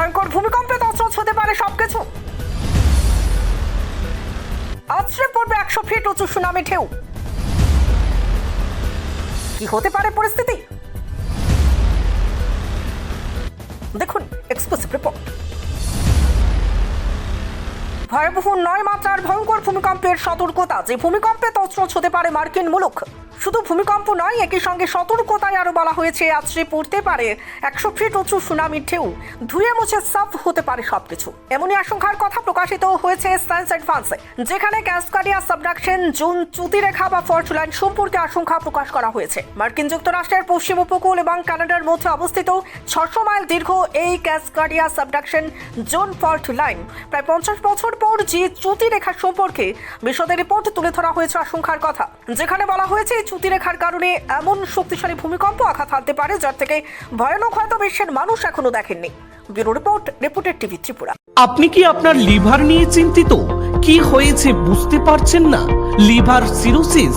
ভয়ঙ্কর ভূমিকম্পে তছনছ হতে পারে সবকিছু। আছড়ে পড়বে একশো ফিট উঁচু সুনামি ঢেউ। কি হতে পারে পরিস্থিতি? দেখুন এক্সক্লুসিভ রিপোর্ট। ভয়াবহ নয় মাত্রার ভয়ঙ্কর ভূমিকম্পের সতর্কতা, যে ভূমিকম্পে তছনছ হতে পারে মার্কিন মুলুক। শুধু ভূমিকম্প নয়, একই সঙ্গে সতর্কতায় আরও বলা হয়েছে আছড়ে পড়তে পারে, একশো ফিট উঁচু সুনামির ঢেউ, ধুয়ে মুছে সাফ হতে পারে সবকিছু। এমনই আশঙ্কার কথা প্রকাশিত হয়েছে সায়েন্স অ্যাডভান্সে, যেখানে ক্যাসকাডিয়া সাবডাকশন, জুন চ্যুতিরেখা বা ফল্ট লাইন সম্পর্কে আশঙ্কা প্রকাশ করা হয়েছে। মার্কিন যুক্তরাষ্ট্রের পশ্চিম উপকূল এবং কানাডার মধ্যে অবস্থিত ছশো মাইল দীর্ঘ এই Cascadia subduction, zone fault line. প্রায় পঞ্চাশ বছর পর যে চ্যুতিরেখা সম্পর্কে বিশদের রিপোর্ট তুলে ধরা হয়েছে আশঙ্কার কথা, যেখানে বলা হয়েছে চ্যুতিরেখার কারণে এমন শক্তিশালী ভূমিকম্প আঘাত হানতে পারে, যার থেকে ভয়ানক হয়তো বিশ্বের মানুষ এখনও দেখেননি। Bureau report reported TV Tripura. আপনি কি আপনার লিভার নিয়ে চিন্তিত? কি হয়েছে বুঝতে পারছেন না? লিভার সিরোসিস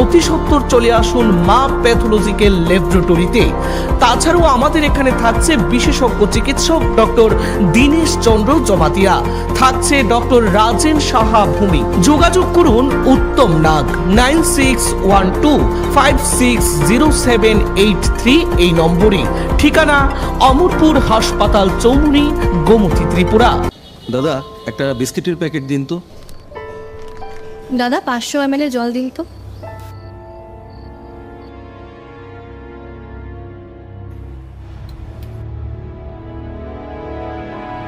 অতি সত্বর চলে আসুন মা প্যাথোলজিক্যাল ল্যাবরেটরিতে। তাছাড়াও আমাদের এখানে থাকছে বিশেষজ্ঞ চিকিৎসক ডক্টর দীনেশ চন্দ্র জমাতিয়া থাকছে ডক্টর রাজেন সাহা ভূমি। যোগাযোগ করুন Uttam Nag nine six one two five six zero seven eight three এই নম্বরে। ঠিকানা অমরপুর হাসপাতাল চৌমুনি গোমতী ত্রিপুরা। দাদা একটা বিস্কিটের প্যাকেট দিন তো। দাদা পাঁচশো এম জল দিন তো।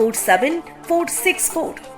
47464